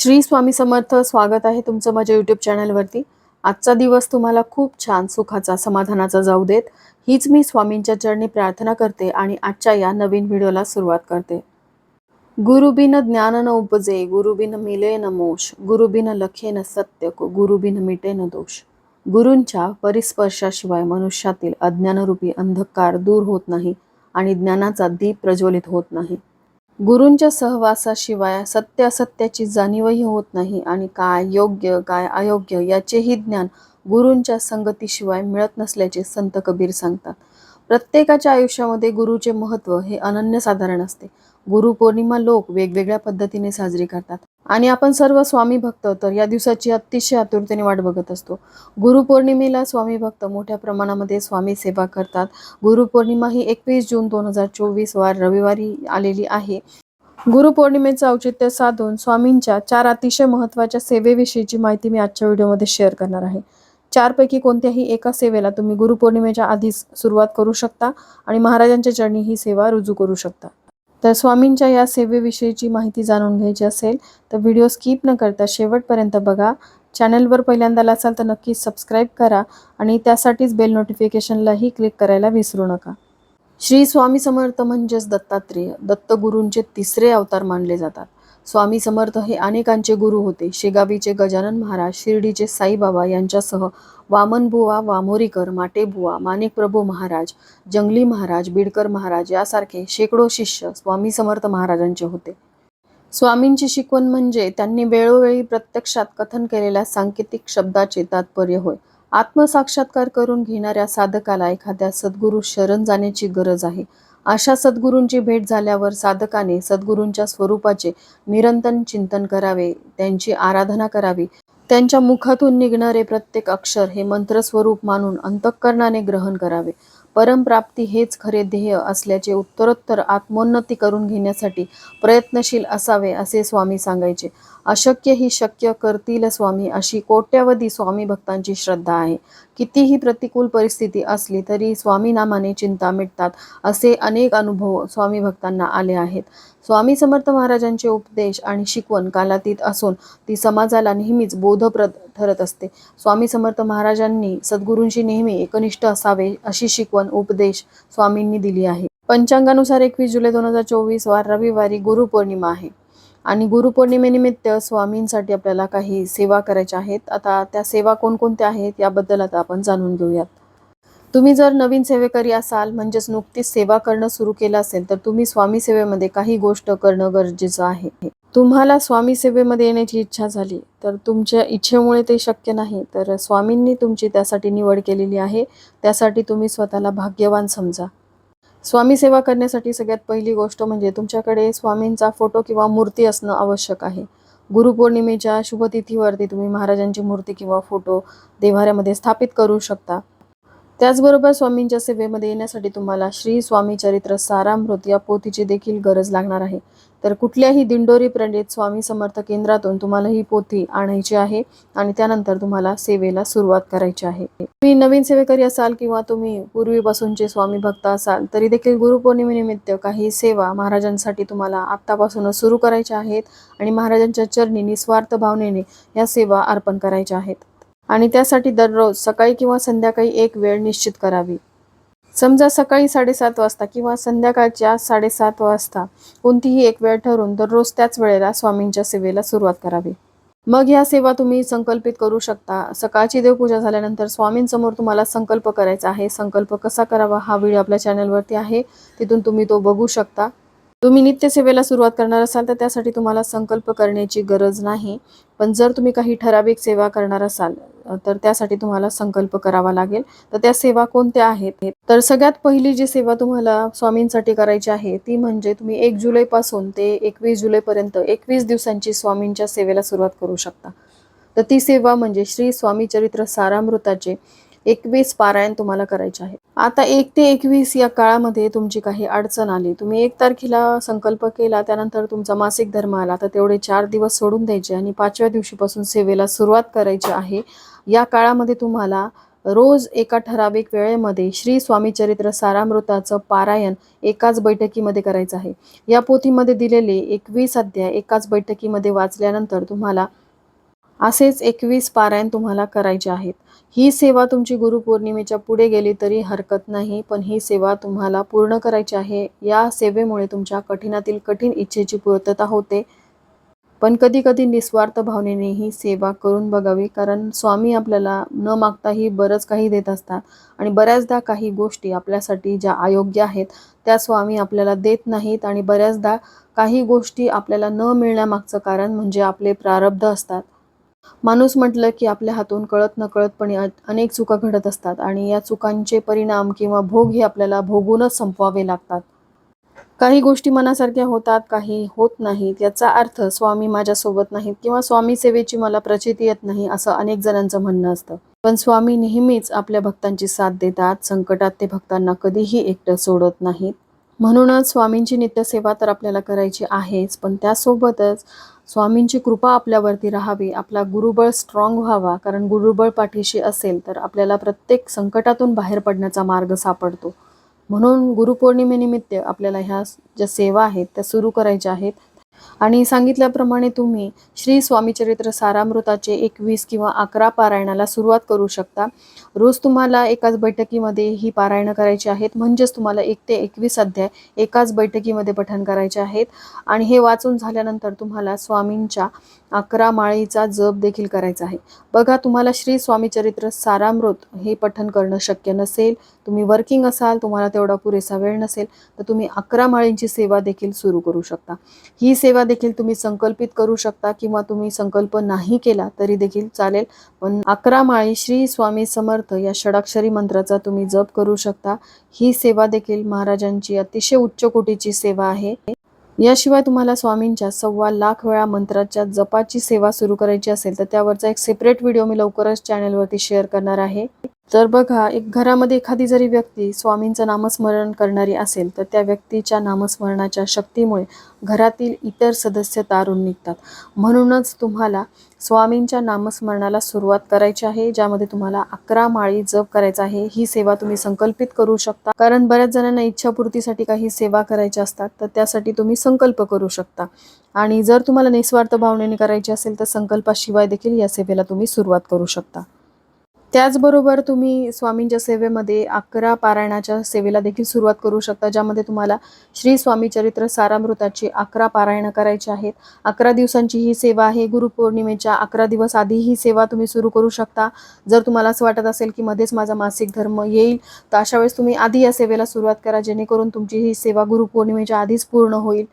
श्री स्वामी समर्थ स्वागत आहे तुमचं माझ्या यूट्यूब चॅनलवरती आजचा दिवस तुम्हाला खूप छान सुखाचा समाधानाचा जाऊ देत. हीच मी स्वामींच्या चरणी प्रार्थना करते आणि आजच्या या नवीन व्हिडिओला सुरुवात करते. गुरुबिन ज्ञान न उपजे गुरुबिन मिले न मोश गुरुबिन लखे न सत्य गुरुबिन मिटे न दोष. गुरूंच्या परिस्पर्शाशिवाय मनुष्यातील अज्ञानरूपी अंधकार दूर होत नाही आणि ज्ञानाचा दीप प्रज्वलित होत नाही. गुरूंच्या सहवासाशिवाय सत्यासत्याची जाणीवही होत नाही आणि काय योग्य काय अयोग्य याचेही ज्ञान गुरूंच्या संगतीशिवाय मिळत नसल्याचे संत कबीर सांगतात. प्रत्येकाच्या आयुष्यामध्ये गुरुचे महत्त्व हे अनन्यसाधारण असते. गुरुपौर्णिमा लोक वेगवेगळ्या पद्धतीने साजरी करतात. आणि आपण सर्व स्वामी भक्त तर या दिवसाची अतिशय आतुरतेने वाट बघत असतो. गुरुपौर्णिमेला स्वामी भक्त मोठ्या प्रमाणामध्ये स्वामी सेवा करतात. गुरुपौर्णिमा ही एकवीस जून दोन हजार चोवीस वार रविवारी आलेली आहे. गुरुपौर्णिमेचं औचित्य साधून स्वामींच्या चार अतिशय महत्त्वाच्या सेवेविषयीची माहिती मी आजच्या व्हिडिओमध्ये शेअर करणार आहे. चारपैकी कोणत्याही एका सेवेला तुम्ही गुरुपौर्णिमेच्या आधीच सुरुवात करू शकता आणि महाराजांच्या चरणी ही सेवा रुजू करू शकता. तर स्वामींच्या या सेवेविषयीची माहिती जाणून घ्यायची असेल तर व्हिडिओ स्किप न करता शेवटपर्यंत बघा. चॅनलवर पहिल्यांदाला असाल तर नक्की सबस्क्राईब करा आणि त्यासाठीच बेल नोटिफिकेशनलाही क्लिक करायला विसरू नका. श्री स्वामी समर्थ म्हणजेच दत्तात्रेय दत्तगुरूंचे तिसरे अवतार मानले जातात. स्वामी समर्थ हे अनेकांचे गुरु होते. शेगावीचे गजानन महाराज शिर्डीचे साईबाबा यांच्यासह वामनबुवा वामोरीकर माटेबुवा माणिकप्रभू महाराज जंगली महाराज बिडकर महाराज यासारखे शेकडो शिष्य स्वामी समर्थ महाराजांचे होते. स्वामींची शिकवण म्हणजे त्यांनी वेळोवेळी प्रत्यक्षात कथन केलेल्या सांकेतिक शब्दाचे तात्पर्य होय. आत्मसाक्षात्कार करून घेणाऱ्या साधकाला एखाद्या सद्गुरू शरण जाण्याची गरज आहे. अशा सद्गुरूंची भेट झाल्यावर साधकाने सद्गुरूंच्या स्वरूपाचे निरंतर चिंतन करावे त्यांची आराधना करावी. त्यांच्या मुखातून निघणारे प्रत्येक अक्षर हे मंत्रस्वरूप मानून अंतःकरणाने ग्रहण करावे. परमप्राप्ती हेच खरे ध्येय असल्याचे उत्तरोत्तर आत्मोन्नती करून घेण्यासाठी प्रयत्नशील असावे असे स्वामी सांगायचे. अशक्य ही शक्य करतील स्वामी अशी कोट्यावधी स्वामी भक्तांची श्रद्धा आहे. कितीही प्रतिकूल परिस्थिती असली तरी स्वामी नामाने चिंता मिटतात असे अनेक अनुभव स्वामी भक्तांना आले आहेत. स्वामी समर्थ महाराजांचे उपदेश आणि शिकवण कालातीत असून ती समाजाला नेहमीच बोधप्रद ठरत असते. स्वामी समर्थ महाराजांनी सद्गुरूंशी नेहमी एकनिष्ठ असावे अशी शिकवण उपदेश स्वामींनी दिली आहे. पंचांगानुसार एकवीस जुलै दोन हजार चोवीस वार रविवारी गुरुपौर्णिमा आहे. आणि गुरुपौर्णिमेनिमित्त स्वामींसाठी आपल्याला काही सेवा करायच्या आहेत. आता त्या सेवा कोणकोणत्या आहेत याबद्दल आता आपण जाणून घेऊयात. तुम्ही जर नवीन सेवेकरी असाल म्हणजेच नुकतीच सेवा करणं सुरू केलं असेल तर तुम्ही स्वामी सेवेमध्ये काही गोष्ट करणं गरजेचं आहे. तुम्हाला स्वामी सेवेमध्ये येण्याची इच्छा झाली तर तुमच्या इच्छेमुळे ते शक्य नाही तर स्वामींनी तुमची त्यासाठी निवड केलेली आहे. त्यासाठी तुम्ही स्वतःला भाग्यवान समजा. स्वामी सेवा करण्यासाठी सगळ्यात पहिली गोष्ट म्हणजे तुमच्याकडे स्वामींचा फोटो किंवा मूर्ती असणं आवश्यक आहे. गुरुपौर्णिमेच्या शुभतिथीवरती तुम्ही महाराजांची मूर्ती किंवा फोटो देवाऱ्यामध्ये स्थापित करू शकता. त्याचबरोबर स्वामींच्या सेवेमध्ये येण्यासाठी तुम्हाला श्री स्वामी चरित्र सारामृत या पोथीची देखील गरज लागणार आहे. तर कुठल्याही दिंडोरी प्रणित स्वामी समर्थ केंद्रातून तुम्हाला ही पोथी आणायची आहे आणि त्यानंतर तुम्हाला सेवेला सुरुवात करायची आहे. तुम्ही नवीन सेवेकरी असाल किंवा तुम्ही पूर्वीपासूनचे स्वामी भक्त असाल तरी देखील गुरुपौर्णिमेनिमित्त काही सेवा महाराजांसाठी तुम्हाला आत्तापासूनच सुरू करायच्या आहेत आणि महाराजांच्या चरणी निस्वार्थ भावनेने या सेवा अर्पण करायच्या आहेत. आणि त्यासाठी दररोज सकाळी किंवा संध्याकाळी एक वेळ निश्चित करावी. समजा सकाळी साडेसात वाजता किंवा संध्याकाळच्या साडेसात वाजता कोणतीही एक वेळ ठरवून दररोज त्याच वेळेला स्वामींच्या सेवेला सुरुवात करावी. मग ह्या सेवा तुम्ही संकल्पित करू शकता. सकाळची देवपूजा झाल्यानंतर स्वामींसमोर तुम्हाला संकल्प करायचा आहे. संकल्प कसा करावा हा व्हिडिओ आपल्या चॅनलवरती आहे. तिथून तुम्ही तो बघू शकता. तुम्ही नित्यसेवेला सुरुवात करणार असाल तर त्यासाठी तुम्हाला संकल्प करण्याची गरज नाही. पण जर तुम्ही काही ठराविक सेवा करणार असाल तर त्यासाठी तुम्हाला संकल्प करावा लागेल. तर त्या सेवा कोणत्या आहेत? तर सगळ्यात पहिली जी सेवा तुम्हाला स्वामींसाठी करायची आहे ती म्हणजे तुम्ही एक जुलैपासून ते एकवीस जुलैपर्यंत एकवीस दिवसांची स्वामींच्या सेवेला सुरुवात करू शकता. तर ती सेवा म्हणजे श्री स्वामी चरित्र सारामृताचे एकवीस पारायण तुम्हाला करायचे आहे. आता एक ते एकवीस या काळामध्ये तुमची काही अडचण आली. तुम्ही एक तारखेला संकल्प केला त्यानंतर तुमचा मासिक धर्म आला. तर तेवढे चार दिवस सोडून द्यायचे आणि पाचव्या दिवशीपासून सेवेला सुरुवात करायची आहे. या काळामध्ये तुम्हाला रोज एका ठराविक वेळेमध्ये श्री स्वामी चरित्र सारामृताचं पारायण एकाच बैठकीमध्ये करायचं आहे. या पोथीमध्ये दिलेले एकवीस अध्याय एकाच बैठकीमध्ये वाचल्यानंतर तुम्हाला असेच एकवीस पारायण तुम्हाला करायचे आहेत. ही सेवा तुमची गुरुपौर्णिमेच्या पुढे गेली तरी हरकत नाही पण ही सेवा तुम्हाला पूर्ण करायची आहे. या सेवेमुळे तुमच्या कठीणातील कठीण इच्छेची पूर्तता होते. पण कधी कधी निस्वार्थ भावनेने ही सेवा करून बघावी कारण स्वामी आपल्याला न मागताही बरंच काही देत असतात आणि बऱ्याचदा काही गोष्टी आपल्यासाठी ज्या अयोग्य आहेत त्या स्वामी आपल्याला देत नाहीत आणि बऱ्याचदा काही गोष्टी आपल्याला न मिळण्यामागचं कारण म्हणजे आपले प्रारब्ध असतात. माणूस म्हटलं की आपल्या हातून कळत नकळतपणे अनेक चुका घडत असतात आणि या चुकांचे परिणाम किंवा भोग हे आपल्याला भोगूनच संपवावे लागतात. काही गोष्टी मनासारख्या होतात काही होत नाहीत. याचा अर्थ स्वामी माझ्यासोबत नाहीत किंवा स्वामी सेवेची मला प्रचिती येत नाही असं अनेक जणांचं म्हणणं असतं. पण स्वामी नेहमीच आपल्या भक्तांची साथ देतात संकटात ते भक्तांना कधीही एकटं सोडत नाहीत. म्हणूनच स्वामींची नित्यसेवा तर आपल्याला करायची आहेच पण त्यासोबतच स्वामींची कृपा आपल्यावरती राहावी आपला गुरुबळ स्ट्रॉंग व्हावा. कारण गुरुबळ पाठीशी असेल तर आपल्याला प्रत्येक संकटातून बाहेर पडण्याचा मार्ग सापडतो. म्हणून गुरुपौर्णिमेनिमित्त आपल्याला ह्या ज्या सेवा आहेत त्या सुरू करायच्या आहेत. आणि सांगितल्याप्रमाणे तुम्ही श्री स्वामी चरित्र सारामृताचे एकवीस किंवा अकरा पारायणाला सुरुवात करू शकता. रोज तुम्हाला एकाच बैठकीमध्ये ही पारायणं करायची आहेत. म्हणजेच तुम्हाला एक ते एकवीस अध्याय एकाच बैठकीमध्ये पठण करायचे आहेत. आणि हे वाचून झाल्यानंतर तुम्हाला स्वामींच्या अकरा माळीचा जप देखील करायचा आहे. बघा तुम्हाला श्री स्वामी चरित्र सारामृत हे पठण करणं शक्य नसेल. तुम्ही वर्किंग असाल तुम्हाला तेवढा पुरेसा वेळ नसेल तर तुम्ही अकरा माळींची सेवा देखील सुरू करू शकता. ही सेवा देखील तुम्ही संकल्पित करू शकता किंवा तुम्ही संकल्प नाही केला तरी देखील चालेल. पण अकरा माळी श्री स्वामी समर्थ या षडाक्षरी मंत्राचा तुम्ही जप करू शकता. ही सेवा देखील महाराजांची अतिशय उच्च कोटीची सेवा आहे. याशिवाय तुम्हाला स्वामींच्या सव्वा लाख वेळा मंत्राच्या जपाची सेवा सुरू करायची असेल तर त्यावरचा एक सेपरेट व्हिडिओ मी लवकरच चॅनलवरती शेअर करणार आहे. तर बघा एक घरामध्ये एखादी जरी व्यक्ती स्वामींचं नामस्मरण करणारी असेल तर त्या व्यक्तीच्या नामस्मरणाच्या शक्तीमुळे घरातील इतर सदस्य तारून निघतात. म्हणूनच तुम्हाला स्वामींच्या नामस्मरणाला सुरुवात करायची आहे ज्यामध्ये तुम्हाला अकरा माळी जप करायचा आहे. ही सेवा तुम्ही संकल्पित करू शकता. कारण बऱ्याच जणांना इच्छापूर्तीसाठी काही सेवा करायच्या असतात तर त्यासाठी तुम्ही संकल्प करू शकता. आणि जर तुम्हाला निस्वार्थ भावनेने करायची असेल तर संकल्पाशिवाय देखील या सेवेला तुम्ही सुरुवात करू शकता. त्याचबरोबर तुम्ही स्वामींच्या सेवेमध्ये अकरा पारायणाच्या सेवेला देखील सुरुवात करू शकता ज्यामध्ये तुम्हाला श्री स्वामी चरित्र सारामृताची अकरा पारायणं करायची आहेत. अकरा दिवसांची ही सेवा आहे गुरुपौर्णिमेच्या अकरा दिवस आधी ही सेवा तुम्ही सुरू करू शकता. जर तुम्हाला असं वाटत असेल की मध्येच माझा मासिक धर्म येईल तर अशा वेळेस तुम्ही आधी या सेवेला सुरुवात करा जेणेकरून तुमची ही सेवा गुरुपौर्णिमेच्या आधीच पूर्ण होईल.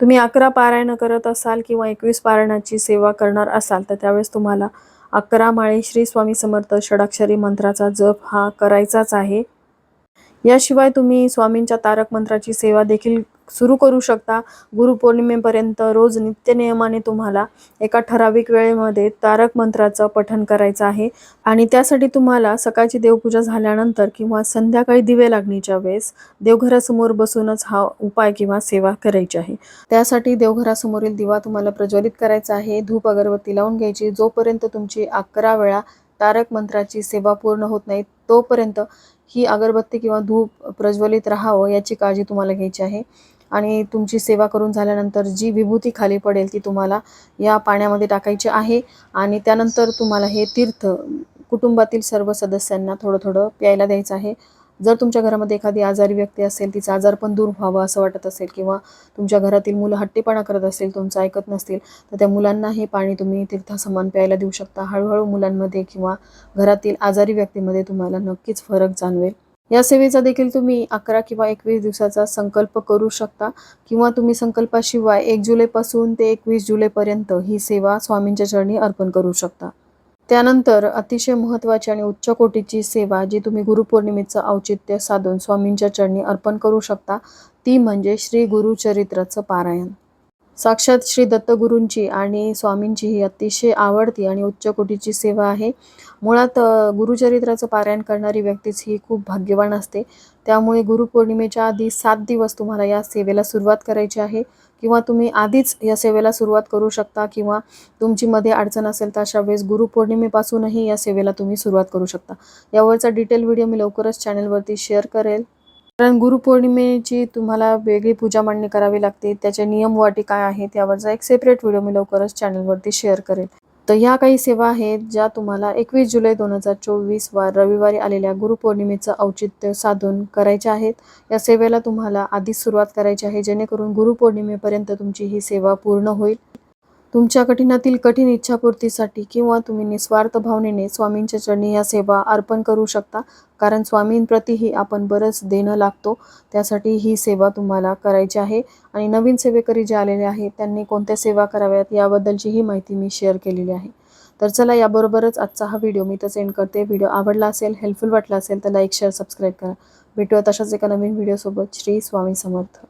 तुम्ही अकरा पारायणं करत असाल किंवा एकवीस पारायणाची सेवा करणार असाल तर त्यावेळेस तुम्हाला अकरा माळे श्री स्वामी समर्थ षडाक्षरी मंत्राचा जप हा करायचाच आहे. याशिवाय तुम्ही स्वामींच्या तारक मंत्राची सेवा देखील सुरू करू शकता. गुरुपौर्णिमेपर्यंत रोज नित्यनियमाने तुम्हाला एका ठराविक वेळेमध्ये तारक मंत्राचं पठण करायचं आहे. आणि त्यासाठी तुम्हाला सकाळची देवपूजा झाल्यानंतर किंवा संध्याकाळी दिवे लागणीच्या वेळेस देवघरासमोर बसूनच हा उपाय किंवा सेवा करायची आहे. त्यासाठी देवघरासमोरील दिवा तुम्हाला प्रज्वलित करायचा आहे. धूप अगरबत्ती लावून घ्यायची. जोपर्यंत तुमची अकरा वेळा तारक मंत्राची सेवा पूर्ण होत नाही तोपर्यंत ही अगरबत्ती किंवा धूप प्रज्वलित राहावं याची काळजी तुम्हाला घ्यायची आहे. आणि तुमची सेवा करून झाल्यानंतर जी विभूती खाली पडेल ती तुम्हाला या पाण्यामध्ये टाकायची आहे. आणि त्यानंतर तुम्हाला हे तीर्थ कुटुंबातील सर्व सदस्यांना थोडं थोडं प्यायला द्यायचं आहे. जर तुमच्या घरामध्ये एखादी आजारी व्यक्ती असेल तिचा आजार पण दूर व्हावं असं वाटत असेल किंवा तुमच्या घरातील मुलं हट्टीपणा करत असेल तुमचं ऐकत नसतील तर त्या मुलांना हे पाणी तुम्ही तीर्थसमान प्यायला देऊ शकता. हळूहळू मुलांमध्ये किंवा घरातील आजारी व्यक्तीमध्ये तुम्हाला नक्कीच फरक जाणवेल. या सेवेचा देखील तुम्ही अकरा किंवा एकवीस दिवसाचा संकल्प करू शकता किंवा तुम्ही संकल्पाशिवाय एक जुलैपासून ते एकवीस जुलैपर्यंत ही सेवा स्वामींच्या चरणी अर्पण करू शकता. त्यानंतर अतिशय महत्त्वाची आणि उच्च कोटीची सेवा जी तुम्ही गुरुपौर्णिमेचं औचित्य साधून स्वामींच्या चरणी अर्पण करू शकता ती म्हणजे श्री गुरुचरित्राचं पारायण. साक्षात श्री दत्तगुरूंची आणि स्वामींची ही अतिशय आवडती आणि उच्च कोटीची सेवा आहे. मुळात गुरुचरित्राचं पारायण करणारी व्यक्तीच ही खूप भाग्यवान असते. त्यामुळे गुरुपौर्णिमेच्या आधी सात दिवस तुम्हाला या सेवेला सुरुवात करायची आहे. किंवा तुम्ही आधीच या सेवेला सुरुवात करू शकता किंवा तुमची मध्ये अडचण असेल तर अशा वेळेस गुरुपौर्णिमेपासूनही या सेवेला तुम्ही सुरुवात करू शकता. यावरचा डिटेल व्हिडिओ मी लवकरच चॅनलवरती शेअर करेल. कारण गुरुपौर्णिमेची तुम्हाला वेगळी पूजा मांडणी करावी लागते. त्याचे नियम वाटी काय आहेत यावरचा एक सेपरेट व्हिडिओ मी लवकरच चॅनलवरती शेअर करेल. तर ह्या काही सेवा आहेत ज्या तुम्हाला एकवीस जुलै दोन हजार चोवीस वार रविवारी आलेल्या गुरुपौर्णिमेचं औचित्य साधून करायच्या आहेत. या सेवेला तुम्हाला आधीच सुरुवात करायची आहे. जेणेकरून गुरुपौर्णिमेपर्यंत तुमची ही सेवा पूर्ण होईल. तुमच्या कठीणातील कठीण इच्छापूर्तीसाठी किंवा तुम्ही निस्वार्थ भावनेने स्वामींच्या चरणी या सेवा अर्पण करू शकता. कारण स्वामींप्रतीही आपण बरंच देणं लागतो. त्यासाठी ही सेवा तुम्हाला करायची आहे. आणि नवीन सेवेकरी जे आलेले आहेत त्यांनी कोणत्या सेवा कराव्यात याबद्दलचीही माहिती मी शेअर केलेली आहे. तर चला याबरोबरच आजचा हा व्हिडिओ मी तर सेंड करते. व्हिडिओ आवडला असेल हेल्पफुल वाटला असेल तर लाईक शेअर सबस्क्राईब करा. भेटूया तशाच एका नवीन व्हिडिओसोबत श्री स्वामी समर्थ.